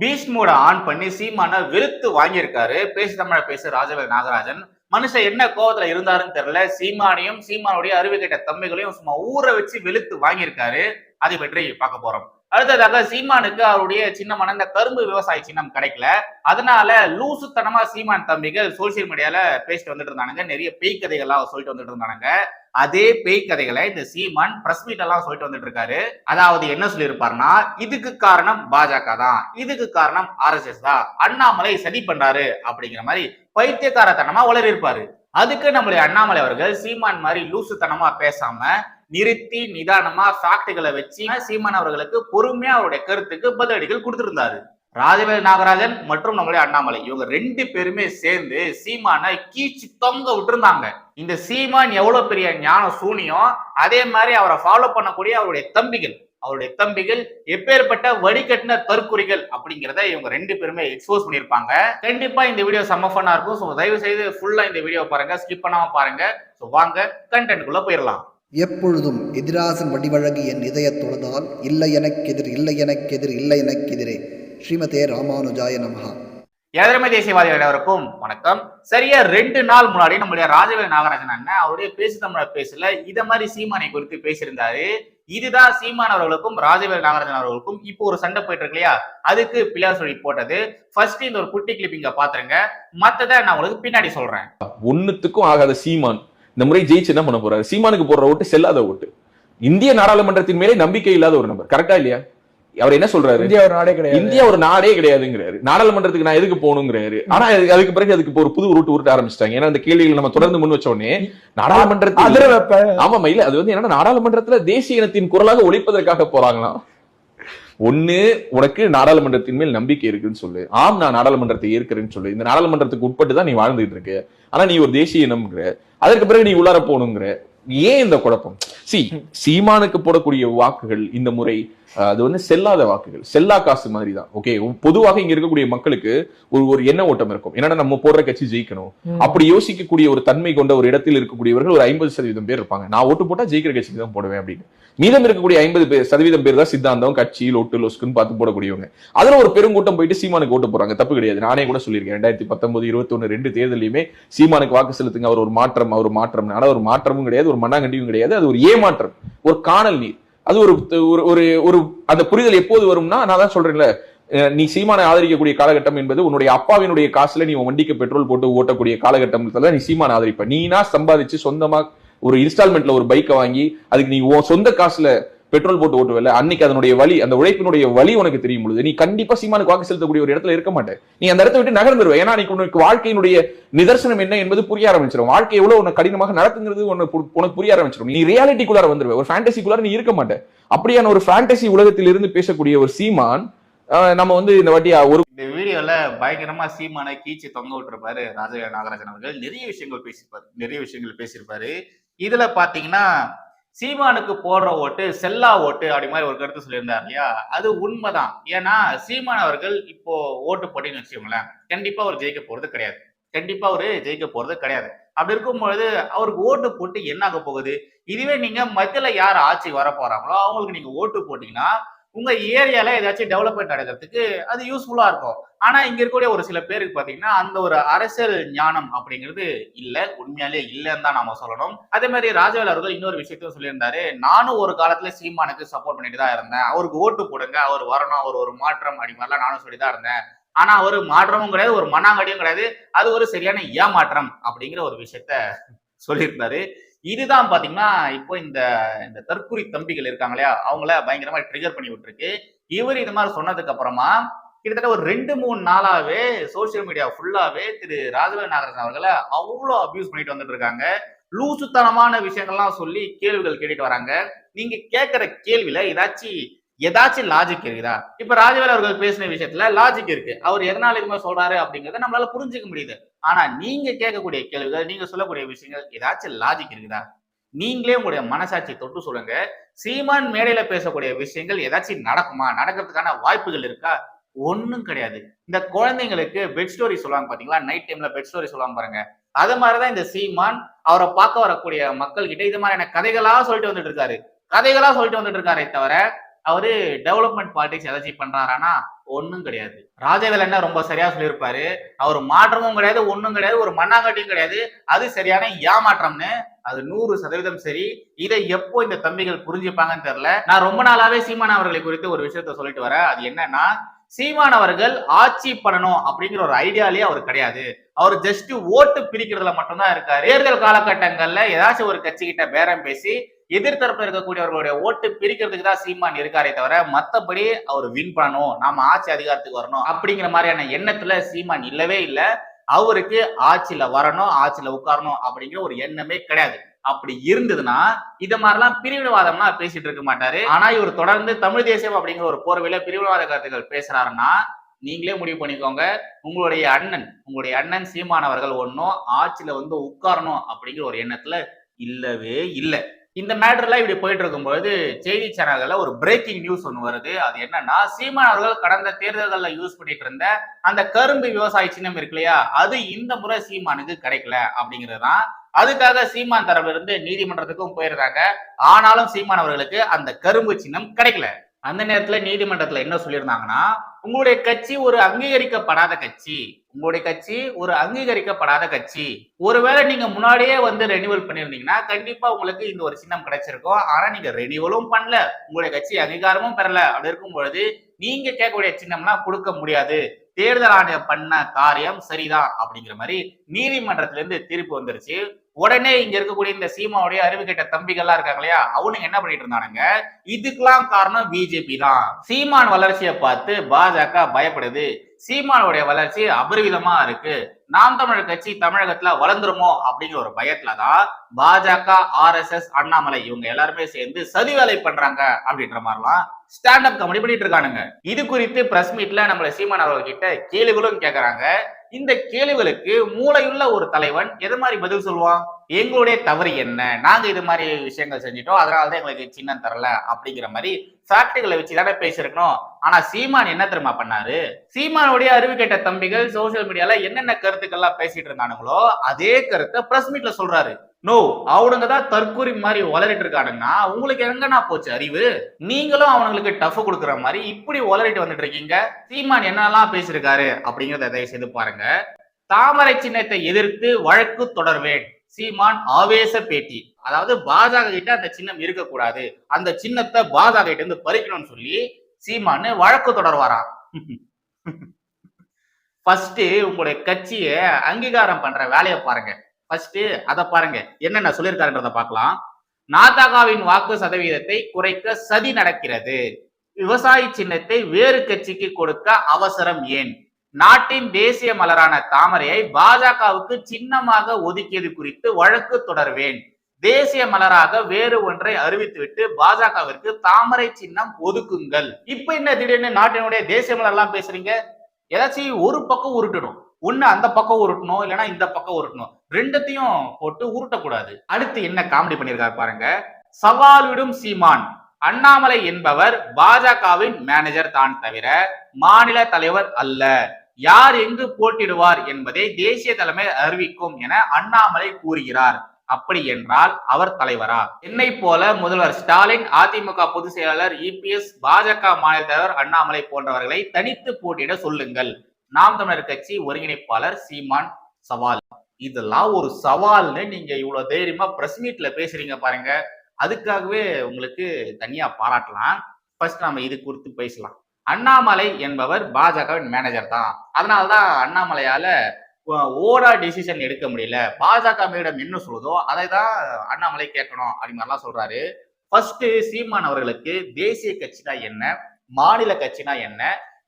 Beast Modi on பண்ணி சீமான வெளுத்து வாங்கியிருக்காரு. பேசு தமிழ பேசு ராஜவேல் நாகராஜன். மனுஷன் என்ன கோவத்துல இருந்தாருன்னு தெரியல. சீமானையும் சீமானுடைய அறிவு கேட்ட தம்பிகளையும் சும்மா ஊற வச்சு வெளுத்து வாங்கியிருக்காரு. அதை பற்றி பார்க்க போறோம். அடுத்ததாக சீமானுக்கு அவருடைய சின்னமான இந்த கரும்பு விவசாய சின்னம் கிடைக்கல. அதனால லூசுத்தனமா சீமான் தம்பிகள் சோசியல் மீடியால பேசிட்டு வந்துட்டு இருந்தானுங்க. நிறைய பேய் கதைகள்லாம் சொல்லிட்டு வந்துட்டு இருந்தானுங்க. அதே பேய் கதைகளை இந்த சீமான் பிரஸ் மீட் எல்லாம் சொல்லிட்டு வந்துட்டு இருக்காரு அதாவது என்ன சொல்லியிருப்பாருன்னா இதுக்கு காரணம் பாஜக தான். இதுக்கு காரணம் ஆர்எஸ்எஸ் தான். அண்ணாமலை சதி பண்றாரு. அப்படிங்கிற மாதிரி பைத்தியக்காரத்தனமா உளறி இருப்பாரு அதுக்கு நம்மளுடைய அண்ணாமலை அவர்கள் சீமான் மாதிரி லூசுத்தனமா பேசாம நிறுத்தி நிதானமா ஃபேக்டுகளை வச்சு சீமான் அவர்களுக்கு பொறுமையா அவருடைய கருத்துக்கு பதிலடிகள் கொடுத்திருந்தாரு. ராஜவேல் நாகராஜன் மற்றும் நம்மளுடைய அண்ணாமலை. இவங்க ரெண்டு பேருமே சேர்ந்து சீமானை கீச்சு தொங்க விட்டுருந்தாங்க. இந்த சீமான் எவ்வளவு பெரிய ஞான சூனியம் அதே மாதிரி அவரை ஃபாலோ பண்ணக்கூடிய அவருடைய தம்பிகள். அவருடைய தம்பிகள் எப்பேற்பட்ட வடிகட்டின தற்குறிகள் அப்படிங்கிறத இவங்க ரெண்டு பேருமே எக்ஸ்போஸ் பண்ணியிருப்பாங்க. கண்டிப்பா இந்த வீடியோ செம்ம ஃபன்னா இருக்கும். ஸோ தயவு செய்து ஃபுல்லா இந்த வீடியோ பாருங்க. ஸ்கிப் பண்ணாம பாருங்க. ஸோ வாங்க கண்டென்ட்குள்ள போயிடலாம். எப்பொழுதும் எதிராசன் வடிவழகு என் இதயத் தொழுதால் இல்லை எனக்கெதிர் இல்லை எனக்கெதிர் இல்லை எனக்கெதிரே ஸ்ரீமதே ராமானுஜாய நமஹா. ஏழமை தேசியவாதி அனைவருக்கும் வணக்கம். சரியா ரெண்டு நாள் முன்னாடி நம்மளுடைய ராஜவேல் நாகராஜன் அண்ணன் அவருடைய பேசு தமிழ பேசல இத மாதிரி சீமானை குறித்து பேசியிருந்தாரு. இதுதான் சீமான் அவர்களுக்கும் ராஜவேல் நாகராஜன் அவர்களுக்கும் இப்போ ஒரு சண்டை போயிட்டு இருக்கு இல்லையா? அதுக்கு பிள்ளையார் சொல்லி போட்டது. ஃபர்ஸ்ட் இந்த ஒரு குட்டி கிளிப்பிங்க பாத்துருங்க. மத்ததை நான் உங்களுக்கு பின்னாடி சொல்றேன். ஒண்ணுத்துக்கும் ஆகாத சீமான். இந்த முறை ஜெயிச்சு என்ன பண்ண போறாரு? சீமானுக்கு போடுற ஓட்டு செல்லாத ஓட்டு. இந்திய நாடாளுமன்றத்தின் மேலே நம்பிக்கை இல்லாத ஒரு நபர். கரெக்டா இல்லையா? அவர் என்ன சொல்றாரு? இந்தியா ஒரு நாடே கிடையாது. இந்தியா ஒரு நாடே கிடையாதுங்கிறாரு. நாடாளுமன்றத்துக்கு நான் எதுக்கு போகணுங்கிறாரு. ஆனா அதுக்கு- பிறகு அதுக்கு ஒரு புது ரூட் உருட்ட ஆரம்பிச்சிட்டாங்க. ஏன்னா அந்த கேள்விகளை நம்ம தொடர்ந்து முன் வச்ச உடனே நாடாளுமன்றத்தில் அதிர வைப்ப. ஆமா இல்ல அது வந்து என்னன்னா நாடாளுமன்றத்துல தேசிய இனத்தின் குரலாக ஒழிப்பதற்காக போறாங்களாம். ஒண்ணு உனக்கு நாடாளுமன்றத்தின் மேல் நம்பிக்கை இருக்குன்னு சொல்லு. ஆம் நான் நாடாளுமன்றத்தை ஏற்கிறேன்னு சொல்லு. இந்த நாடாளுமன்றத்துக்கு உட்பட்டு தான் நீ வாழ்ந்துட்டு இருக்க. ஆனா நீ ஒரு தேசிய இனம்ங்கிற. அதற்கு பிறகு நீ உள்ளார போகணுங்கிற. ஏன் இந்த குழப்பம்? சி சீமானுக்கு போடக்கூடிய வாக்குகள் இந்த முறை அது வந்து செல்லாத வாக்குகள். செல்லா காசு மாதிரி தான் ஓகே பொதுவாக இங்க இருக்கக்கூடிய மக்களுக்கு ஒரு ஒரு எண்ண ஓட்டம் இருக்கும். என்னன்னா நம்ம போடுற கட்சி ஜெயிக்கணும். அப்படி யோசிக்கக்கூடிய ஒரு தன்மை கொண்ட ஒரு இடத்தில் இருக்கக்கூடியவர்கள் ஒரு ஐம்பது சதவீதம் பேர் இருப்பாங்க. நான் ஓட்டு போட்டா ஜெயிக்கிற கட்சிக்கு தான் போடுவேன் அப்படின்னு. மீதம் இருக்கக்கூடிய ஐம்பது பேர் சதவீதம் பேர் தான் சித்தாந்தம் கட்சி லொட்டு லொஸ்குன்னு பார்த்து போடக்கூடியவங்க. அதுல ஒரு பெருங்கூட்டம் போயிட்டு சீமானுக்கு ஓட்டு போறாங்க தப்பு கிடையாது. நானே கூட சொல்லியிருக்கேன். ரெண்டாயிரத்தி பத்தொன்பது இருபத்தொன்னு ரெண்டு தேர்தலையுமே சீமானுக்கு வாக்கு செலுத்துங்க. அவர் ஒரு மாற்றம் அவர் மாற்றம். ஆனா ஒரு மாற்றமும் கிடையாது. ஒரு மண்ணாங்கண்டியும் கிடையாது. அது ஒரு ஏமாற்றம். ஒரு காணல் நீர். அது ஒரு ஒரு ஒரு ஒரு அந்த புரிதல் எப்போது வரும்னா நான் தான் சொல்றேன்ல நீ சீமானை ஆதரிக்கக்கூடிய காலகட்டம் என்பது உன்னுடைய அப்பாவினுடைய காசுல நீ உன் வண்டிக்கு பெட்ரோல் போட்டு ஓட்டக்கூடிய காலகட்டத்துல நீ சீமானை ஆதரிப்ப. நீனா சம்பாதிச்சு சொந்தமா ஒரு இன்ஸ்டால்மெண்ட்ல ஒரு பைக்கை வாங்கி அதுக்கு நீ உன் சொந்த காசுல பெட்ரோல் போட்டு ஓட்டுவில்ல அன்னைக்கு அதனுடைய வழி அந்த உழைப்பினுடைய வழி உனக்கு தெரியும் பொழுது நீ கண்டிப்பா சீமானுக்கு வாக்கு செலுத்தக்கூடிய ஒரு இடத்துல இருக்க மாட்டேன். நீ அந்த இடத்தை விட்டு நகர்ந்துருவ ஏன்னா அன்னைக்கு உனக்கு வாழ்க்கையினுடைய நிதர்சனம் என்ன என்பது புரிய ஆரம்பிச்சிடும் வாழ்க்கை எவ்வளவு உனக்கு கடினமாக நடத்துங்கிறது உனக்கு உனக்கு புரிய ஆரம்பிச்சிடும் நீ ரியாலிட்டிக்குள்ளார வந்துருவ. ஒரு ஃபேண்டசிக்குள்ளார நீ இருக்க மாட்டேன். அப்படியான ஒரு ஃபேண்டசி உலகத்தில் இருந்து பேசக்கூடிய ஒரு சீமான் நம்ம வந்து இந்த வாட்டி ஒரு இந்த வீடியோல பயங்கரமா சீமானை கீச்சு தொங்க விட்டுருப்பாரு ராஜவேல் நாகராஜன் அவர்கள். நிறைய விஷயங்கள் பேசியிருப்பாரு நிறைய விஷயங்கள் பேசியிருப்பாரு. இதுல பாத்தீங்கன்னா சீமானுக்கு போடுற ஓட்டு செல்லா ஓட்டு அப்படி மாதிரி ஒரு கருத்து சொல்லியிருந்தார் இல்லையா? அது உண்மைதான். ஏன்னா சீமான் அவர்கள் இப்போ ஓட்டு போட்டின்னு வச்சுக்கோங்களேன். கண்டிப்பா அவர் ஜெயிக்க போறது கிடையாது. கண்டிப்பா அவரு ஜெயிக்க போறது கிடையாது. அப்படி இருக்கும் பொழுது அவருக்கு ஓட்டு போட்டு என்ன ஆக போகுது? இதுவே நீங்க மத்தியில யார் ஆட்சி வர போறாங்களோ அவங்களுக்கு நீங்க ஓட்டு போட்டீங்கன்னா உங்க ஏரியால ஏதாச்சும் டெவலப்மெண்ட் நடக்கிறதுக்கு அது யூஸ்ஃபுல்லா இருக்கும். ஆனா இங்க இருக்கக்கூடிய ஒரு சில பேருக்கு பாத்தீங்கன்னா அந்த ஒரு அரசியல் ஞானம் அப்படிங்கிறது இல்ல. உண்மையாலே இல்லைன்னு தான் நாம சொல்லணும். அதே மாதிரி ராஜவேல் அவர்கள் இன்னொரு விஷயத்தையும் சொல்லியிருந்தாரு. நானும் ஒரு காலத்துல சீமானுக்கு சப்போர்ட் பண்ணிட்டு தான் இருந்தேன். அவருக்கு ஓட்டு போடுங்க. அவர் வரணும். அவர் ஒரு மாற்றம் அப்படி மாதிரிலாம் நானும் சொல்லி தான் இருந்தேன். ஆனா ஒரு மாற்றமும் கிடையாது. ஒரு மண்ணாங்கடியும் கிடையாது. அது ஒரு சரியான ஏமாற்றம் அப்படிங்கிற ஒரு விஷயத்த சொல்லியிருந்தாரு. இதுதான் பாத்தீங்கன்னா இப்போ இந்த இந்த தற்குறி தம்பிகள் இருக்காங்க இல்லையா அவங்கள பயங்கரமா ட்ரிகர் பண்ணி விட்டுருக்கு. இவர் இது மாதிரி சொன்னதுக்கு அப்புறமா கிட்டத்தட்ட ஒரு ரெண்டு மூணு நாளாவே சோசியல் மீடியா ஃபுல்லாவே திரு ராஜவேல் நாகராஜன் அவர்களை அவ்வளோ அபியூஸ் பண்ணிட்டு வந்துட்டு இருக்காங்க. லூசுத்தனமான விஷயங்கள்லாம் சொல்லி கேள்விகள் கேட்டுட்டு வராங்க. நீங்க கேட்கிற கேள்வியில ஏதாச்சும் ஏதாச்சும் லாஜிக் இருக்குதா? இப்ப ராஜவேல் அவர்கள் பேசின விஷயத்துல லாஜிக் இருக்கு. அவர் எதனால இது சொல்றாரு அப்படிங்கறத நம்மளால புரிஞ்சுக்க முடியுது. ஆனா நீங்க கேட்கக்கூடிய கேள்விகள் நீங்க சொல்லக்கூடிய விஷயங்கள் ஏதாச்சும் லாஜிக் இருக்குதா? நீங்களே உங்களுடைய மனசாட்சி தொட்டு சொல்லுங்க. சீமான் மேடையில பேசக்கூடிய விஷயங்கள் ஏதாச்சும் நடக்குமா? நடக்கிறதுக்கான வாய்ப்புகள் இருக்கா? ஒன்றும் கிடையாது. இந்த குழந்தைங்களுக்கு பெட் ஸ்டோரி சொல்லுவாங்க பாத்தீங்களா? நைட் டைம்ல பெட் ஸ்டோரி சொல்லுவாங்க பாருங்க. அது மாதிரிதான் இந்த சீமான் அவரை பார்க்க வரக்கூடிய மக்கள் கிட்ட இது மாதிரியான கதைகளா சொல்லிட்டு வந்துட்டு இருக்காரு. கதைகளா சொல்லிட்டு வந்துட்டு இருக்காரே தவிர அவரு டெவலப்மெண்ட் பாலிடிக்ஸ் ஏதாச்சும் பண்றாரானா ஒன்றும் கிடையாது. ராஜவேல் ரொம்ப சரியா சொல்லியிருப்பாரு. அவர் மாற்றமும் கிடையாது ஒன்றும் கிடையாது ஒரு மண்ணாங்கட்டியும் கிடையாது. அது சரியான ஏமாற்றம்னு அது நூறு சதவீதம் சரி. இதை எப்போ இந்த தம்பிகள் புரிஞ்சுப்பாங்கன்னு தெரியல. நான் ரொம்ப நாளாவே சீமான் அவர்களை குறித்து ஒரு விஷயத்த சொல்லிட்டு வரேன். அது என்னன்னா சீமான் அவர்கள் ஆட்சி பண்ணணும் அப்படிங்கிற ஒரு ஐடியாலே அவர் கிடையாது. அவர் ஜஸ்ட் ஓட்டு பிரிக்கிறதுல மட்டும்தான் இருக்காரு. தேர்தல் காலகட்டங்கள்ல ஏதாச்சும் ஒரு கட்சி கிட்ட பேரம் பேசி எதிர்த்தரப்பு இருக்கக்கூடியவர்களுடைய ஓட்டு பிரிக்கிறதுக்கு தான் சீமான் இருக்காரே தவிர மத்தபடி அவர் வின் பண்ணணும் நாம ஆட்சி அதிகாரத்துக்கு வரணும் அப்படிங்கிற மாதிரியான எண்ணத்துல சீமான் இல்லவே இல்லை. அவருக்கு ஆட்சியில வரணும் ஆட்சியில உட்காரணும் அப்படிங்கிற ஒரு எண்ணமே கிடையாது. அப்படி இருந்ததுன்னா இத மாதிரிலாம் பிரிவினவாதம்னா பேசிட்டு இருக்க மாட்டாரு. ஆனா இவர் தொடர்ந்து தமிழ் தேசியம் அப்படிங்கிற ஒரு போர்வையில பிரிவினவாத கருத்துக்கள் பேசுறாருன்னா நீங்களே முடிவு பண்ணிக்கோங்க. உங்களுடைய அண்ணன் உங்களுடைய அண்ணன் சீமானவர்கள் ஒன்றும் ஆட்சியில வந்து உட்காரணும் அப்படிங்கிற ஒரு எண்ணத்துல இல்லவே இல்லை. இந்த மேட்டர்லாம் இப்படி போயிட்டு இருக்கும்போது செய்தி சேனல்கள்ல ஒரு பிரேக்கிங் நியூஸ் ஒன்று வருது. அது என்னன்னா சீமான் அவர்கள் கடந்த தேர்தல்களில் யூஸ் பண்ணிட்டு இருந்த அந்த கரும்பு விவசாய சின்னம் இருக்கு இல்லையா? அது இந்த முறை சீமானுக்கு கிடைக்கல அப்படிங்கிறது தான் அதுக்காக சீமான் தரப்புல இருந்து நீதிமன்றத்துக்கும் போயிருந்தாங்க. ஆனாலும் சீமான் அவர்களுக்கு அந்த கரும்பு சின்னம் கிடைக்கல. அந்த நேரத்துல நீதிமன்றத்துல என்ன சொல்லியிருந்தாங்கன்னா உங்களுடைய கட்சி ஒரு அங்கீகரிக்கப்படாத கட்சி. உங்களுடைய கட்சி ஒரு அங்கீகரிக்கப்படாத கட்சி. ஒருவேளை நீங்க முன்னாடியே வந்து ரெனியூவல் பண்ணிருந்தீங்கன்னா கண்டிப்பா உங்களுக்கு இந்த ஒரு சின்னம் கிடைச்சிருக்கும். ஆனா நீங்க ரெனியூவலும் பண்ணல. உங்களுடைய கட்சி அங்கீகாரமும் பெறல. அப்படி இருக்கும் பொழுது நீங்க கேட்கக்கூடிய சின்னம்லாம் கொடுக்க முடியாது. தேர்தல் ஆணையம் பண்ண காரியம் சரிதான் அப்படிங்கிற மாதிரி நீதிமன்றத்திலிருந்து தீர்ப்பு வந்துருச்சு. உடனே இங்க இருக்கக்கூடிய இந்த சீமாவுடைய அறிவு தம்பிகள்லாம் இருக்காங்க இல்லையா? அவனுங்க என்ன பண்ணிட்டு இருந்தானுங்க? இதுக்கெல்லாம் காரணம் பிஜேபி தான். சீமான் வளர்ச்சியை பார்த்து பாஜக பயப்படுது. சீமானுடைய வளர்ச்சி அபரிவிதமா இருக்கு. நாம் தமிழர் கட்சி தமிழகத்துல வளர்ந்துருமோ அப்படிங்கிற ஒரு பயத்துல தான் பாஜக ஆர் எஸ் எஸ் அண்ணாமலை இவங்க எல்லாருமே சேர்ந்து சதி வேலை பண்றாங்க அப்படின்ற மாதிரிலாம் ஸ்டாண்ட் அப் காமெடி பண்ணிட்டு இருக்கானுங்க. இது குறித்து பிரஸ் மீட்ல நம்மள சீமான் அவர்கள் கிட்ட கேள்விகளும் கேக்குறாங்க. இந்த கேள்விகளுக்கு மூளையுள்ள ஒரு தலைவன் எது மாதிரி பதில் சொல்லுவான்? எங்களுடைய தவறு என்ன? நாங்க இது மாதிரி விஷயங்கள் செஞ்சிட்டோம். அதனாலதான் எங்களுக்கு சின்னம் தரல அப்படிங்கிற மாதிரி ஃபேக்டுகளை வச்சு தானே பேசியிருக்கணும். ஆனா சீமான் என்ன தெரியுமா பண்ணாரு? சீமானுடைய அறிவு கேட்ட தம்பிகள் சோசியல் மீடியால என்னென்ன கருத்துக்கள்லாம் பேசிட்டு இருந்தானுங்களோ அதே கருத்தை பிரஸ் மீட்ல சொல்றாரு. நோ அவனுங்க தான் தற்கூரி மாதிரி வளரிட்டு இருக்கானுங்கன்னா உங்களுக்கு எங்கன்னா போச்சு அறிவு? நீங்களும் அவனுங்களுக்கு டஃப் கொடுக்குற மாதிரி இப்படி வளரிட்டு வந்துட்டு இருக்கீங்க. சீமான் என்னெல்லாம் பேசியிருக்காரு? அப்படிங்கறத தயவு செய்து பாருங்க. தாமரை சின்னத்தை எதிர்த்து வழக்கு தொடர்வேன். சீமான் ஆவேச பேட்டி. அதாவது பாஜக கிட்ட அந்த சின்னம் இருக்கக்கூடாது. அந்த சின்னத்தை பாஜக கிட்ட இருந்து பறிக்கணும்னு சொல்லி சீமானு வழக்கு தொடர்வாராம். ஃபர்ஸ்ட் உங்களுடைய கட்சியை அங்கீகாரம் பண்ற வேலையை பாருங்க. ஃபர்ஸ்ட் அதை பாருங்க. என்னென்ன சொல்லியிருக்காருன்றத பார்க்கலாம். நாதகாவின் வாக்கு சதவீதத்தை குறைக்க சதி நடக்கிறது. விவசாய சின்னத்தை வேறு கட்சிக்கு கொடுக்க அவசரம் ஏன்? நாட்டின் தேசிய மலரான தாமரையை பாஜகவுக்கு சின்னமாக ஒதுக்கியது குறித்து வழக்கு தொடர்வேன். தேசிய மலராக வேறு ஒன்றை அறிவித்துவிட்டு பாஜகவிற்கு தாமரை சின்னம் ஒதுக்குங்கள். இப்ப என்ன திடீர்னு நாட்டினுடைய தேசிய மலர்லாம் பேசுறீங்க? ஏதாச்சும் ஒரு பக்கம் உருட்டணும். ஒண்ணு அந்த பக்கம் உருட்டணும் இல்லைன்னா இந்த பக்கம் உருட்டணும். ரெண்டத்தையும் போட்டு உருட்டக்கூடாது. அடுத்து என்ன காமெடி பண்ணியிருக்காரு பாருங்க. சவால் விடும் சீமான். அண்ணாமலை என்பவர் பாஜகவின் மேனேஜர் தான் தவிர மாநில தலைவர் அல்ல. யார் எங்கு போட்டிடுவார் என்பதை தேசிய தலைமை அறிவிக்கும் என அண்ணாமலை கூறுகிறார். அப்படி என்றால் அவர் தலைவரா? என்னை போல முதல்வர் ஸ்டாலின் அதிமுக பொதுச் செயலாளர் இபிஎஸ் பாஜக மாநில தலைவர் அண்ணாமலை போன்றவர்களை தனித்து போட்டியிட சொல்லுங்கள். நாம் தமிழர் கட்சி ஒருங்கிணைப்பாளர் சீமான் சவால். இதெல்லாம் ஒரு சவால்னு நீங்க இவ்வளவு தைரியமா பிரஸ் மீட்ல பேசுறீங்க பாருங்க. அதுக்காகவே உங்களுக்கு தனியா பாராட்டலாம். ஃபர்ஸ்ட் நம்ம இது குறித்து பேசலாம். அண்ணாமலை என்பவர் பாஜகவின் மேனேஜர் தான். அதனால்தான் அண்ணாமலையால ஓரா ஓடா டிசிஷன் எடுக்க முடியல. பாஜக மேடம் என்ன சொல்லுதோ அதை தான் அண்ணாமலை கேட்கணும் அப்படி மாதிரிலாம் சொல்றாரு. ஃபர்ஸ்ட் சீமான் அவர்களுக்கு தேசிய கட்சினா என்ன? மாநில கட்சினா என்ன?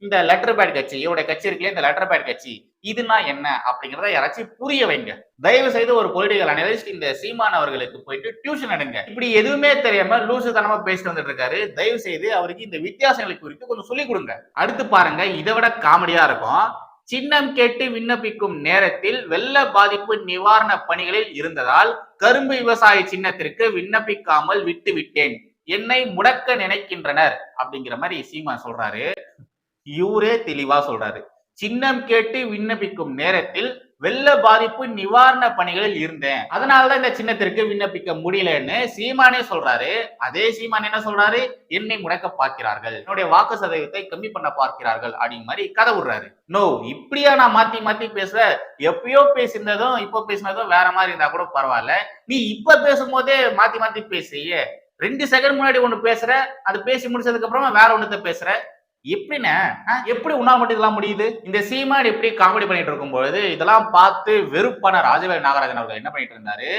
இந்த லெட்டர் பேட் கட்சி இவருடைய கட்சி இருக்குல்ல இந்த லெட்டர் பேட் கட்சி இதுனா என்ன அப்படிங்கிறத யாராச்சும் புரிய வைங்க. தயவு செய்து ஒரு பொலிட்டிக்கல் அனலிஸ்ட் இந்த சீமான் அவர்களுக்கு போயிட்டு டியூஷன் எடுங்க. இப்படி எதுவுமே தெரியாம லூசு தனமா பேசிட்டு வந்துட்டு இருக்காரு. தயவு செய்து அவருக்கு இந்த வித்தியாசங்களை குறித்து கொஞ்சம் சொல்லி கொடுங்க. அடுத்து பாருங்க இதை விட காமெடியா இருக்கும். சின்னம் கேட்டு விண்ணப்பிக்கும் நேரத்தில் வெள்ள பாதிப்பு நிவாரண பணிகளில் இருந்ததால் கரும்பு விவசாய சின்னத்திற்கு விண்ணப்பிக்காமல் விட்டு விட்டேன். என்னை முடக்க நினைக்கின்றனர் அப்படிங்கிற மாதிரி சீமா சொல்றாரு. இவரே தெளிவா சொல்றாரு. சின்னம் கேட்டு விண்ணப்பிக்கும் நேரத்தில் வெள்ள பாதிப்பு நிவாரண பணிகளில் இருந்தேன். அதனாலதான் இந்த சின்னத்திற்கு விண்ணப்பிக்க முடியலன்னு சீமானே சொல்றாரு. அதே சீமான் என்ன சொல்றாரு? என்னை முடக்க பார்க்கிறார்கள். என்னுடைய வாக்கு சதவீதத்தை கம்மி பண்ண பார்க்கிறார்கள் அப்படிங்கிற மாதிரி கதை விடுறாரு. நோ இப்படியா நான் மாத்தி மாத்தி பேசுற எப்பயோ பேசியிருந்ததும் இப்போ பேசினதும் வேற மாதிரி இருந்தா கூட பரவாயில்ல. நீ இப்ப பேசும்போதே மாத்தி மாத்தி பேசிய ரெண்டு செகண்ட் முன்னாடி ஒண்ணு பேசுற அது பேசி முடிச்சதுக்கு அப்புறமா வேற ஒண்ணுத்த பேசுற. எப்படிண்ணே? எப்படி உன்னால் மட்டும் இதெல்லாம் முடியுது? இந்த சீமான் எப்படி காமெடி பண்ணிட்டு இருக்கும் பொழுது இதெல்லாம் பார்த்து வெறுப்பான ராஜவேல் நாகராஜன் அவர்கள் என்ன பண்ணிட்டு இருந்தாரு?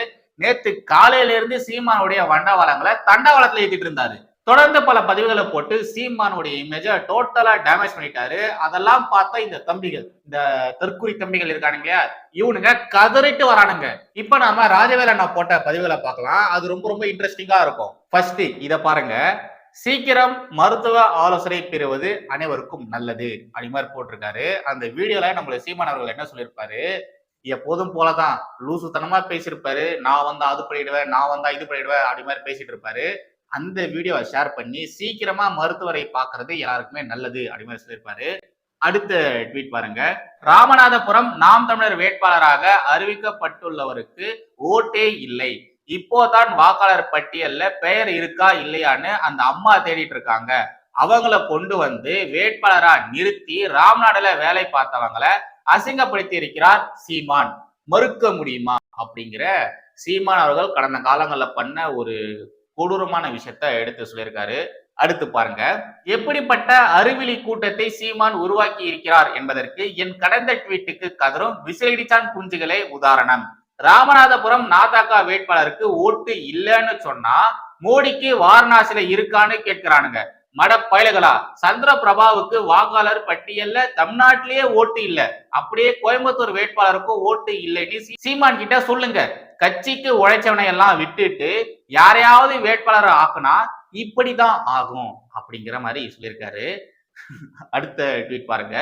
நேத்து காலையில இருந்து சீமானுடைய வண்டவாளங்களை தண்டவாளத்துல ஏத்திட்டு இருந்தாரு. தொடர்ந்து பல பதிவுகளை போட்டு சீமானுடைய இமேஜை டோட்டலா டேமேஜ் பண்ணிட்டாரு. அதெல்லாம் பார்த்தா இந்த தம்பிகள் இந்த தற்குறி தம்பிகள் இருக்கானுங்க இல்லையா? இவனுங்க கதறிட்டு வரானுங்க. இப்ப நாம ராஜவேல் அண்ணா போட்ட பதிவுகளை பார்க்கலாம். அது ரொம்ப ரொம்ப இன்ட்ரெஸ்டிங்கா இருக்கும். ஃபர்ஸ்ட் இதை பாருங்க. சீக்கிரம் மருத்துவ ஆலோசனை பெறுவது அனைவருக்கும் நல்லது அப்படி மாதிரி போட்டிருக்காரு. அந்த வீடியோல நம்மளுடைய சீமான் அவர்கள் என்ன சொல்லியிருப்பாரு? எப்போதும் போலதான் லூசுத்தனமா பேசியிருப்பாரு. நான் வந்தா அது பண்ணிடுவேன் நான் வந்தா இது பண்ணிடுவேன் அப்படி மாதிரி பேசிட்டு இருப்பாரு அந்த வீடியோவை ஷேர் பண்ணி சீக்கிரமா மருத்துவரை பாக்குறது எல்லாருக்குமே நல்லது அப்படி மாதிரி சொல்லியிருப்பாரு. அடுத்த ட்வீட் பாருங்க. ராமநாதபுரம் நாம் தமிழர் வேட்பாளராக அறிவிக்கப்பட்டுள்ளவருக்கு ஓட்டே இல்லை. இப்போதான் வாக்காளர் பட்டியல்ல பெயர் இருக்கா இல்லையான்னு அந்த அம்மா தேடிட்டு இருக்காங்க. அவங்கள கொண்டு வந்து வேட்பாளரா நிறுத்தி ராம்நாடுல வேலை பார்த்தவங்கள அசிங்கப்படுத்தி இருக்கிறார் சீமான். மறுக்க முடியுமா? அப்படிங்கிற சீமான் அவர்கள் கடந்த காலங்களில் பண்ண ஒரு கொடூரமான விஷயத்த எடுத்து சொல்லியிருக்காரு. அடுத்து பாருங்க. எப்படிப்பட்ட அறிவிலி கூட்டத்தை சீமான் உருவாக்கி இருக்கிறார் என்பதற்கு என் கடந்த ட்வீட்டுக்கு கதரும் விசிலடிச்சான் குஞ்சுகளே உதாரணம். ராமநாதபுரம் நாதாக்கா வேட்பாளருக்கு ஓட்டு இல்லைன்னு சொன்னா மோடிக்கு வாரணாசியில இருக்கான்னு கேட்கிறானுங்க. மட பயலுகளா சந்திர பிரபாவுக்கு வாக்காளர் பட்டியல்ல தமிழ்நாட்டிலேயே ஓட்டு இல்ல. அப்படியே கோயம்புத்தூர் வேட்பாளருக்கும் ஓட்டு இல்லைன்னு சீமான் கிட்ட சொல்லுங்க. கட்சிக்கு உழைச்சவனை எல்லாம் விட்டுட்டு யாரையாவது வேட்பாளர் ஆக்குனா இப்படிதான் ஆகும் அப்படிங்கிற மாதிரி சொல்லியிருக்காரு. அடுத்த ட்வீட் பாருங்க.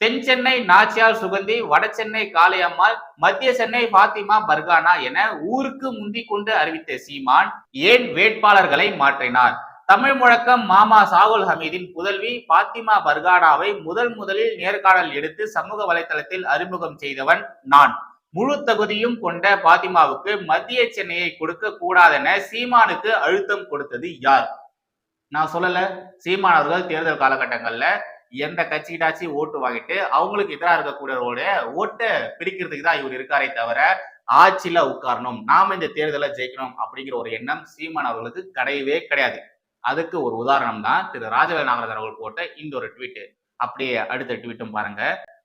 தென் சென்னை நாச்சியார் சுகந்தி வட சென்னை காளியம்மாள் மத்திய சென்னை பாத்திமா பர்கானா என ஊருக்கு முந்தி கொண்டு அறிவித்த சீமான் ஏன் வேட்பாளர்களை மாற்றினார்? தமிழ் முழக்கம் மாமா சாகுல் ஹமீதின் புதல்வி பாத்திமா பர்கானாவை முதல் முதலில் நேர்காணல் எடுத்து சமூக வலைதளத்தில் அறிமுகம் செய்தவன் நான். முழு தகுதியும் கொண்ட பாத்திமாவுக்கு மத்திய சென்னையை கொடுக்க கூடாதென சீமானுக்கு அழுத்தம் கொடுத்தது யார்? நான் சொல்லல. சீமான் அவர்கள் தேர்தல் காலகட்டங்கள்ல எந்த கட்சிகிட்டாச்சும் ஓட்டு வாங்கிட்டு அவங்களுக்கு எதிராக இருக்கக்கூடியவர்களோட ஓட்டை பிரிக்கிறதுக்கு தான் இவர் இருக்காரே தவிர ஆட்சியில உட்காரணும். நாம இந்த தேர்தலை ஜெயிக்கணும் அப்படிங்கிற ஒரு எண்ணம் சீமான் அவர்களுக்கு கிடையவே கிடையாது. அதுக்கு ஒரு உதாரணம் தான் திரு. ராஜவேல் நாகராஜன் அவர்கள் போட்ட இந்த ஒரு ட்வீட்டு. அப்படியே அடுத்த ட்வீட்டும் பாருங்க.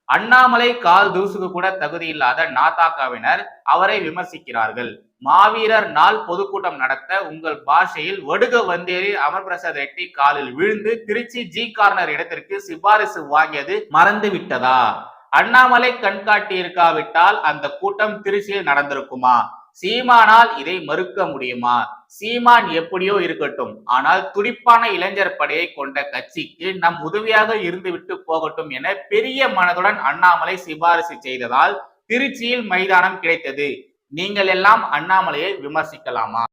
அண்ணாமலை கால் தூசுக்கு கூட தகுதி இல்லாத நாதாக்காவினர் அவரை விமர்சிக்கிறார்கள். மாவீரர் நாள் பொதுக்கூட்டம் நடத்த உங்கள் பாஷையில் வடுக வந்தேறி அமர்பிரசாத் ரெட்டி காலில் விழுந்து திருச்சி ஜி கார்னர் இடத்திற்கு சிபாரிசு வாங்கியது மறந்து விட்டதா? அண்ணாமலை கண்காட்டி இருக்காவிட்டால் அந்த கூட்டம் திருச்சியில் நடந்திருக்குமா? சீமானால் இதை மறுக்க முடியுமா? சீமான் எப்படியோ இருக்கட்டும். ஆனால் துடிப்பான இளைஞர் படையை கொண்ட கட்சிக்கு நம் உதவியாக இருந்துவிட்டு போகட்டும் என பெரிய மனதுடன் அண்ணாமலை சிபாரிசு செய்ததால் திருச்சியில் மைதானம் கிடைத்தது. நீங்கள் எல்லாம் அண்ணாமலையை விமர்சிக்கலாமா?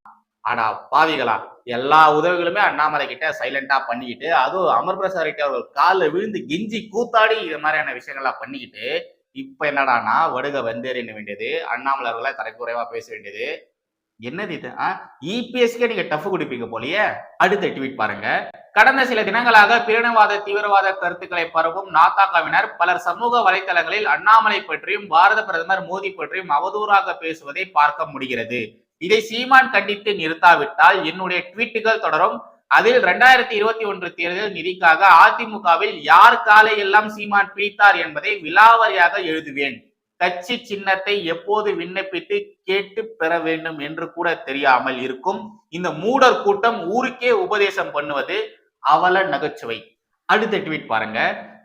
அடா பாவிகளா. எல்லா உதவிகளுமே அண்ணாமலை கிட்ட சைலண்டா பண்ணிக்கிட்டு அதுவும் அமர் பிரசாத் ரெட்டி அவர்கள் காலில் விழுந்து கெஞ்சி கூத்தாடி இது மாதிரியான விஷயங்கள்லாம் பண்ணிக்கிட்டு இப்போ என்னடானா வடுக வந்தேறின வேண்டியது அண்ணாமலை அவர்களை தரக்குறைவா பேச வேண்டியது. என்னது இது இபிஎஸ்கே நீங்க டஃப் கொடுப்பீங்க போலயே. அடுத்த ட்வீட் பாருங்க. கடந்த சில தினங்களாக பிரிணவாத தீவிரவாத கருத்துக்களை பரவும் நாத்தாக்காவினர் பலர் சமூக வலைதளங்களில் அண்ணாமலை பற்றியும் பாரத பிரதமர் மோடி பற்றியும் அவதூறாக பேசுவதை பார்க்க முடிகிறது. இதை சீமான் கண்டித்து நிறுத்தாவிட்டால் என்னுடைய ட்வீட்டுகள் தொடரும். அதில் இரண்டாயிரத்தி இருபத்தி ஒன்று தேர்தல் நிதிக்காக அதிமுகவில் யார் காலை எல்லாம் சீமான் பிடித்தார் என்பதை விலாவரியாக எழுதுவேன். கட்சி சின்னத்தை எப்போது விண்ணப்பித்து கேட்டு பெற வேண்டும் என்று கூட தெரியாமல் இருக்கும். இந்த மூடர் கூட்டம் ஊருக்கே உபதேசம் பண்ணுவது அவல நகைச்சுவை. அடுத்த ட்வீட் பாருங்க.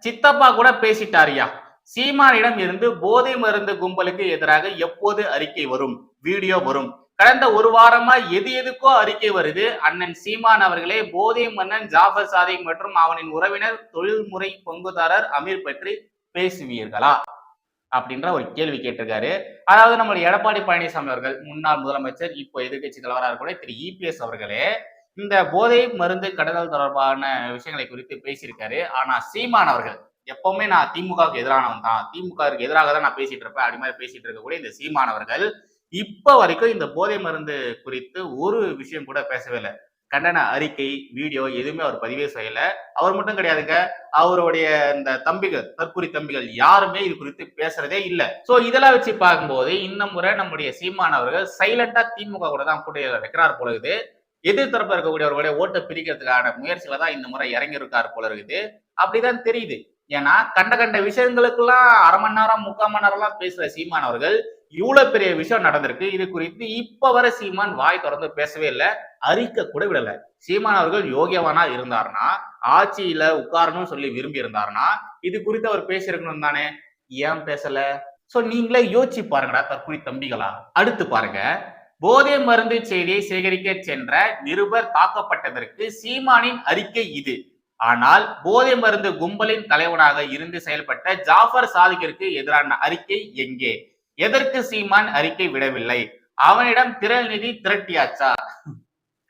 சித்தப்பா கூட பேசிட்டாரியா சீமானிடம் இருந்து போதை மருந்து கும்பலுக்கு எதிராக எப்போது அறிக்கை வரும்? வீடியோ வரும். கடந்த ஒரு வாரமா எது எதுக்கோ அறிக்கை வருது. அண்ணன் சீமான் அவர்களே போதை மன்னன் ஜாஃபர் சாதிக் மற்றும் அவனின் உறவினர் தொழில்முறை பங்குதாரர் அமீர் பற்றி பேசுவீர்களா? அப்படின்ற ஒரு கேள்வி கேட்டிருக்காரு. அதாவது நம்ம எடப்பாடி பழனிசாமி அவர்கள் முன்னாள் முதலமைச்சர் இப்போ எதிர்க்கட்சி தலைவராக கூட திரு. இபிஎஸ் அவர்களே இந்த போதை மருந்து கடத்தல் தொடர்பான விஷயங்களை குறித்து பேசியிருக்காரு. ஆனா சீமான் அவர்கள் எப்பவுமே நான் திமுகவுக்கு எதிரானவன் தான். திமுகவுக்கு எதிராக தான் நான் பேசிட்டு இருப்பேன். அப்படி மாதிரி பேசிட்டு இருக்கக்கூடிய இந்த சீமானவர்கள் இப்ப வரைக்கும் இந்த போதை மருந்து குறித்து ஒரு விஷயம் கூட பேசவே இல்லை. கண்டன அறிக்கை வீடியோ எதுவுமே அவர் பதிவே செய்யல. அவர் மட்டும் கிடையாதுங்க அவருடைய இந்த தம்பிகள் தற்கொலை தம்பிகள் யாருமே இது குறித்து பேசுறதே இல்லை. சோ இதெல்லாம் வச்சு பார்க்கும்போது இந்த முறை நம்முடைய சீமானவர்கள் சைலண்டா திமுக கூட தான் கூட்டியில் வைக்கிறார் போல இருக்குது. எதிர்த்தரப்பு இருக்கக்கூடியவர்களுடைய ஓட்டை பிரிக்கிறதுக்கான முயற்சியில தான் இந்த முறை இறங்கி இருக்காரு போல இருக்குது. அப்படிதான் தெரியுது. ஏன்னா கண்ட கண்ட விஷயங்களுக்கெல்லாம் அரை மணி நேரம் முக்கால் மணி நேரம்லாம் பேசுற சீமான் அவர்கள் இவ்வளவு பெரிய விஷயம் நடந்திருக்கு. இது குறித்து இப்ப வர சீமான் வாய் திறந்து பேசவே இல்லை. அறிக்க கூட விடல. சீமான் அவர்கள் யோகியவானா இருந்தாருன்னா ஆட்சியில உட்காரணும்னு சொல்லி விரும்பி இருந்தாருன்னா இது குறித்து அவர் பேசியிருக்கணும் தானே? ஏன் பேசல? சோ நீங்களே யோசிச்சு பாருங்கடா தற்கொலை தம்பிகளா. அடுத்து பாருங்க. போதை மருந்து செய்தியை சேகரிக்க சென்ற நிருபர் தாக்கப்பட்டதற்கு சீமானின் அறிக்கை இது. ஆனால் போதை மருந்து கும்பலின் தலைவனாக இருந்து செயல்பட்ட ஜாஃபர் சாதிக்கிற்கு எதிரான அறிக்கை எங்கே? எதற்கு சீமான் அறிக்கை விடவில்லை? அவனிடம் திரள் நிதி திரட்டியாச்சா?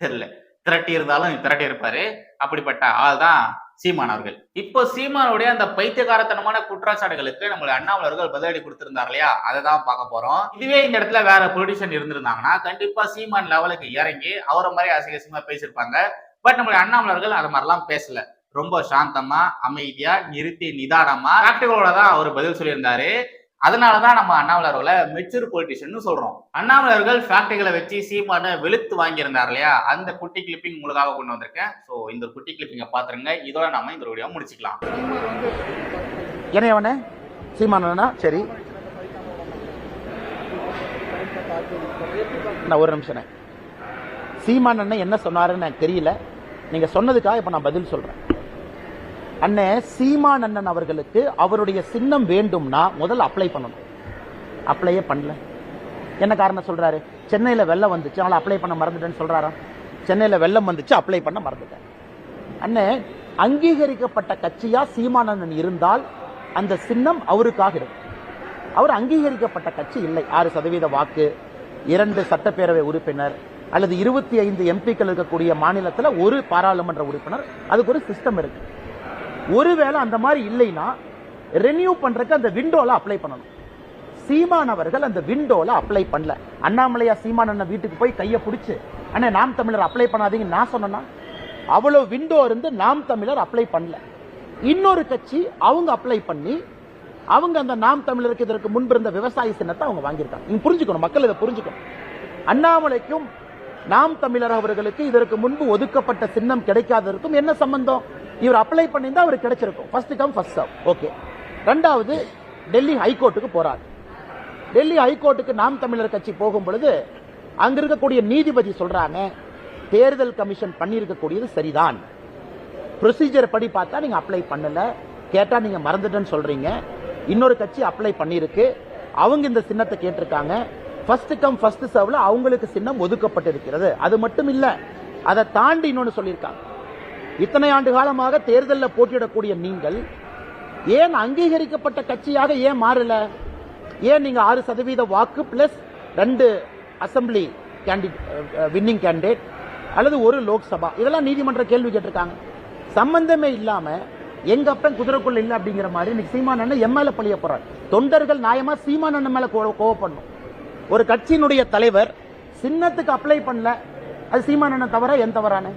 தெரியல. திரட்டி இருந்தாலும் திரட்டி இருப்பாரு அப்படிப்பட்ட ஆள் தான் சீமான் அவர்கள். இப்போ சீமானுடைய அந்த பைத்தியகாரத்தனமான குற்றச்சாட்டுகளுக்கு நம்மள அண்ணாமலர்கள் பதிலடி கொடுத்திருந்தார் இல்லையா? அதை தான் பார்க்க போறோம். இதுவே இந்த இடத்துல வேற பொலிட்டிஷியன் இருந்திருந்தாங்கன்னா கண்டிப்பா சீமான் லெவலுக்கு இறங்கி அவரை மாதிரி அசிகசியமா பேசியிருப்பாங்க. பட் நம்மளுடைய அண்ணாமலர்கள் அது மாதிரிலாம் பேசல. ரொம்ப சாந்தமா அமைதியா நிறுத்தி நிதானமா ஃபேக்டுகளோட தான் அவர் பதில் சொல்லியிருந்தாரு. அதனாலதான் நம்ம அண்ணாமலர்களை மெச்சூர் பொலிட்டிஷியன் சொல்றோம். அண்ணாமலர்கள் ஃபேக்டரிகளை வச்சு சீமான வெளுத்து வாங்கியிருந்தார் இல்லையா? அந்த குட்டி கிளிப்பிங் உங்களுக்காக கொண்டு வந்திருக்கேன். ஸோ இந்த குட்டி கிளிப்பிங்கை பாத்துருங்க. இதோட நாம இந்த வீடியோ முடிச்சுக்கலாம். என்ன சீமான சரி. நான் ஒரு நிமிஷம் சீமான் அண்ணன் என்ன சொன்னாருன்னு எனக்கு தெரியல. நீங்க சொன்னதுக்காக இப்ப நான் பதில் சொல்றேன். அண்ணே சீமான் அண்ணன் அவர்களுக்கு அவருடைய சின்னம் வேண்டும்னா முதல்ல அப்ளை பண்ணணும். அப்ளையே பண்ணல. என்ன காரணம் சொல்றாரு? சென்னையில் வெள்ளம் வந்துச்சு அவளை அப்ளை பண்ண மறந்துட்டேன்னு சொல்றாரா? சென்னையில் வெள்ளம் வந்துச்சு அப்ளை பண்ண மறந்துட்டேன். அண்ணே அங்கீகரிக்கப்பட்ட கட்சியா சீமானந்தன் இருந்தால் அந்த சின்னம் அவருக்காக இருக்கும். அவர் அங்கீகரிக்கப்பட்ட கட்சி இல்லை. ஆறு சதவீத வாக்கு இரண்டு சட்டப்பேரவை உறுப்பினர் அல்லது இருபத்தி ஐந்து எம்பிக்கள் இருக்கக்கூடிய மாநிலத்தில் ஒரு பாராளுமன்ற உறுப்பினர் அதுக்கு ஒரு சிஸ்டம் இருக்கு. ஒருவேளை அந்த மாதிரி இல்லைன்னா ரெனியூ பண்றதுக்கு அந்த விண்டோல அப்ளை பண்ணணும். சீமான் அவர்கள் அந்த விண்டோல அப்ளை பண்ணல. அண்ணாமலையா சீமான் அண்ணன் வீட்டுக்கு போய் கையை பிடிச்சி அண்ணே நாம் தமிழர் அப்ளை பண்ணாதீங்க நான் சொன்னேன்னா? அவ்வளோ விண்டோ இருந்து நாம் தமிழர் அப்ளை பண்ணல. இன்னொரு கட்சி அவங்க அப்ளை பண்ணி அவங்க அந்த நாம் தமிழருக்கு இதற்கு முன்பு இருந்த விவசாய சின்னத்தை அவங்க வாங்கியிருக்காங்க. நீங்க புரிஞ்சுக்கணும் மக்கள் இதை புரிஞ்சுக்கணும். அண்ணாமலைக்கும் நாம் தமிழர் அவர்களுக்கு இதற்கு முன்பு ஒதுக்கப்பட்ட சின்னம் கிடைக்காததற்கும் என்ன சம்பந்தம்? இவர் அப்ளை பண்ணியிருந்தா அவருக்கு கிடைச்சிருக்கும். First come first serve okay ரெண்டாவது டெல்லி ஹைகோர்ட்டுக்கு போறாரு. டெல்லி ஹைகோர்ட்டுக்கு நாம் தமிழர் கட்சி போகும் பொழுது அங்க இருக்கக்கூடிய நீதிபதி சொல்றாங்க தேர்தல் கமிஷன் பண்ணியிருக்கக்கூடியது சரிதான். ப்ரொசீஜர் படி பார்த்தா நீங்க அப்ளை பண்ணல. கேட்டா நீங்க மறந்துட்டேன்னு சொல்றீங்க. இன்னொரு கட்சி அப்ளை பண்ணியிருக்கு. அவங்க இந்த சின்னத்தை கேட்டிருக்காங்க. ஃபர்ஸ்ட் கம் ஃபர்ஸ்ட் சர்வ்ல அவங்களுக்கு சின்னம் ஒதுக்கப்பட்டிருக்கிறது. அது மட்டும் இல்ல அதை தாண்டி இன்னொன்னு சொல்லியிருக்காங்க. இத்தனை ஆண்டு காலமாக தேர்தலில் போட்டியிடக்கூடிய நீங்கள் ஏன் அங்கீகரிக்கப்பட்ட கட்சியாக ஏன் மாறல? ஏன் நீங்க ஆறு சதவீத வாக்கு பிளஸ் ரெண்டு அசம்பிளி வின்னிங் கேண்டிடேட் அல்லது ஒரு லோக்சபா? இதெல்லாம் நீதிமன்ற கேள்வி கேட்டிருக்காங்க. சம்பந்தமே இல்லாம எங்க அப்பன் குதிரைக்குள்ள இல்லை அப்படிங்கிற மாதிரி இன்னைக்கு சீமான் அண்ணன் எம்எல்ஏ பழிய போறார். தொண்டர்கள் நியாயமா சீமான் அண்ணன் மேல கோவப்படணும். ஒரு கட்சியினுடைய தலைவர் சின்னத்துக்கு அப்ளை பண்ணல. அது சீமான் அண்ணன் தவறா என் தவறான?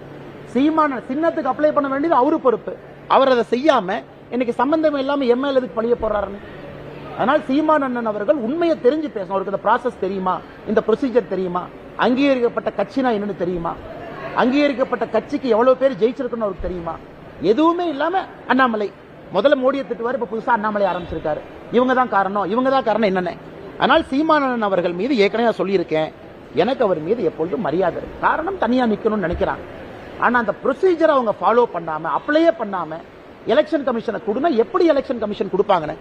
சீமான சின்னத்துக்கு அப்ளை பண்ண வேண்டியது அவரு பொறுப்பு. அவர் அதை செய்யாம இன்னைக்கு சம்பந்தம் இல்லாம எம்எல்ஏ எதுக்கு பழிய போறாருன்னு அதனால் சீமான் அண்ணன் அவர்கள் உண்மையை தெரிஞ்சு பேசணும். அவருக்கு இந்த ப்ராசஸ் தெரியுமா? இந்த ப்ரொசீஜர் தெரியுமா? அங்கீகரிக்கப்பட்ட கட்சினா என்னன்னு தெரியுமா? அங்கீகரிக்கப்பட்ட கட்சிக்கு எவ்வளவு பேர் ஜெயிச்சிருக்குன்னு அவருக்கு தெரியுமா? எதுவுமே இல்லாம அண்ணாமலை. முதல்ல மோடியை திட்டுவார் இப்ப புதுசா அண்ணாமலை ஆரம்பிச்சிருக்காரு. இவங்க தான் காரணம். இவங்க தான் காரணம் என்னென்ன. ஆனால் சீமானன் அவர்கள் மீது ஏற்கனவே சொல்லியிருக்கேன். எனக்கு அவர் மீது எப்பொழுதும் மரியாதை இருக்கு. காரணம் தனியா நிக்கணும்னு நினைக்கிறாங்க. ஆனால் அந்த ப்ரொசீஜரை அவங்க ஃபாலோ பண்ணாமல் அப்ளையே பண்ணாமல் எலெக்ஷன் கமிஷனை கொடுனா எப்படி எலெக்ஷன் கமிஷன் கொடுப்பாங்கன்னு?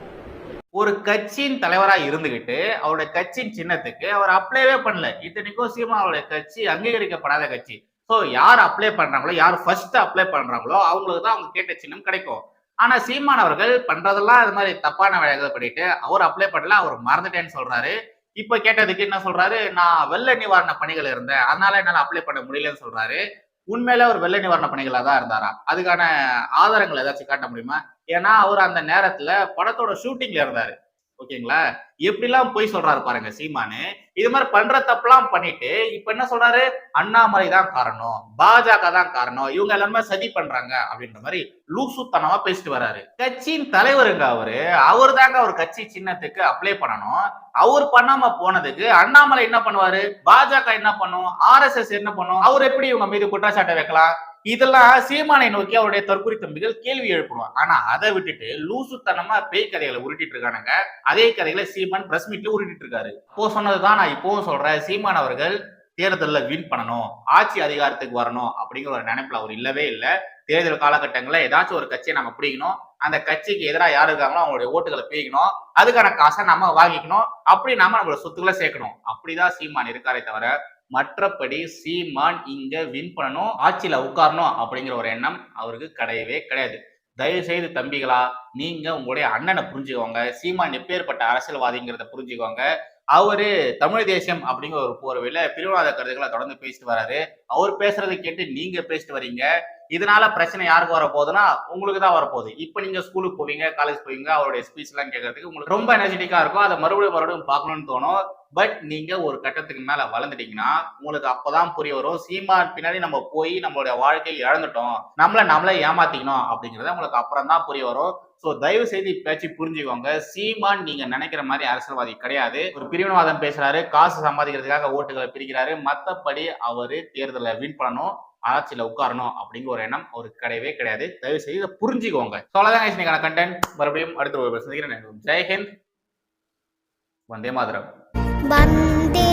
ஒரு கட்சியின் தலைவராக இருந்துகிட்டு அவருடைய கட்சியின் சின்னத்துக்கு அவர் அப்ளைவே பண்ணல. இத்தனைக்கும் சீமா அவருடைய கட்சி அங்கீகரிக்கப்படாத கட்சி. ஸோ யார் அப்ளை பண்றாங்களோ யார் ஃபர்ஸ்ட் அப்ளை பண்றாங்களோ அவங்களுக்கு தான் அவங்க கேட்ட சின்னம் கிடைக்கும். ஆனா சீமான் அவர்கள் பண்றதெல்லாம் இது மாதிரி தப்பான வேலைகளை பண்ணிட்டு அவர் அப்ளை பண்ணல அவர் மறந்துட்டேன்னு சொல்றாரு. இப்ப கேட்டதுக்கு என்ன சொல்றாரு? நான் வெள்ள நிவாரண பணிகள் இருந்தேன். அதனால என்னால அப்ளை பண்ண முடியலன்னு சொல்றாரு. உண்மையில ஒரு வெள்ளை நிவாரண பணிகளாக தான் இருந்தாரா அதுக்கான ஆதாரங்கள் ஏதாச்சும் காட்ட முடியுமா? ஏன்னா அவர் அந்த நேரத்துல படத்தோட ஷூட்டிங்ல இருந்தாரு ஓகேங்களா? எப்படிலாம் போய் சொல்றாரு பாருங்க சீமானு. இது மாதிரி பண்ற தப்பெல்லாம் பண்ணிட்டு இப்ப என்ன சொல்றாரு? அண்ணாமலை தான் காரணம் பாஜக தான் காரணம் இவங்க எல்லாருமே சதி பண்றாங்க அப்படின்ற மாதிரி லூசுத்தனமா பேசிட்டு வர்றாரு. கட்சியின் தலைவருங்க அவரு. அவர் தாங்க அவர் கட்சி சின்னத்துக்கு அப்ளை பண்ணணும். அவர் பண்ணாம போனதுக்கு அண்ணாமலை என்ன பண்ணுவாரு? பாஜக என்ன பண்ணும்? ஆர்எஸ்எஸ் என்ன பண்ணும்? அவர் எப்படி இவங்க மீது குற்றச்சாட்டை வைக்கலாம்? இதெல்லாம் சீமானை நோக்கி அவருடைய தற்கொலை தம்பிகள் கேள்வி எழுப்புவாங்க ஆனா அதை விட்டுட்டு லூசுத்தனமா பேய் கதைகளை உருட்டிட்டு இருக்கானுங்க. அதே கதைகளை சீமான் பிரஸ் மீட்ல உருட்டிட்டு இருக்காரு. இப்போ சொன்னதுதான் நான் இப்பவும் சொல்றேன். சீமான் அவர்கள் தேர்தலில் வின் பண்ணணும். ஆட்சி அதிகாரத்துக்கு வரணும் அப்படிங்கிற ஒரு நினைப்புல அவர் இல்லவே இல்லை. தேர்தல் காலகட்டங்களில் ஏதாச்சும் ஒரு கட்சியை நம்ம பிடிக்கணும். அந்த கட்சிக்கு எதிராக யார் இருக்காங்களோ அவங்களுடைய ஓட்டுகளை பிடிக்கணும் அதுக்கான காசை நம்ம வாங்கிக்கணும். அப்படி நாம நம்மளோட சொத்துக்களை சேர்க்கணும். அப்படிதான் சீமான் இருக்காரே தவிர மற்றபடி சீமான் இங்க வின் பண்ணணும் ஆட்சியில உட்காரணும் அப்படிங்கிற ஒரு எண்ணம் அவருக்கு கிடையவே கிடையாது. தயவு செய்து தம்பிகளா நீங்க உங்களுடைய அண்ணனை புரிஞ்சுக்கோங்க சீமான் எப்பேற்பட்ட அரசியல்வாதிங்கிறத புரிஞ்சுக்கோங்க. அவரு தமிழ் தேசியம் அப்படிங்கிற ஒரு போர்வையில பிரிவினவாத கருத்துக்களை தொடர்ந்து பேசிட்டு வராரு. அவர் பேசுறதை கேட்டு நீங்க பேசிட்டு வரீங்க. இதனால பிரச்சனை யாருக்கு வர போகுதுன்னா உங்களுக்கு தான் வரப்போகுது. இப்போ நீங்க ஸ்கூலுக்கு போவீங்க காலேஜ் போவீங்க அவருடைய ஸ்பீச் எல்லாம் கேட்கறதுக்கு உங்களுக்கு ரொம்ப எனர்ஜெட்டிக்கா இருக்கும். அதை மறுபடியும் மறுபடியும் பார்க்கணும்னு தோணும். பட் நீங்க ஒரு கட்டத்துக்கு மேல வளர்ந்துட்டீங்கன்னா உங்களுக்கு அப்பதான் புரிய வரும். சீமான் பின்னாடி நம்ம போய் நம்மளுடைய வாழ்க்கையில் இழந்துட்டோம். நம்மள நம்மளே ஏமாத்திக்கணும் அப்படிங்கறத உங்களுக்கு அப்புறம் தான் புரிய வரும். சோ தயவு செய்து பேச்சு புரிஞ்சுக்கோங்க. சீமான் நீங்க நினைக்கிற மாதிரி அரசியல்வாதி கிடையாது. ஒரு பிரிவினவாதம் பேசுறாரு. காசு சம்பாதிக்கிறதுக்காக ஓட்டுகளை பிரிக்கிறாரு. மத்தபடி அவரு தேர்தலை வின் பண்ணணும். ஆட்சியில உட்காரணும் அப்படிங்கிற ஒரு எண்ணம் ஒரு கிடையவே கிடையாது. தயவு செய்து இதை புரிஞ்சுக்கோங்க. ஸோ அவ்வளோதான் இன்னைக்கான கண்டென்ட் மறுபடியும் அடுத்த ஒரு சந்திக்கிறேன். ஜெய்ஹிந்த் வந்தே மாதரம். வந்தே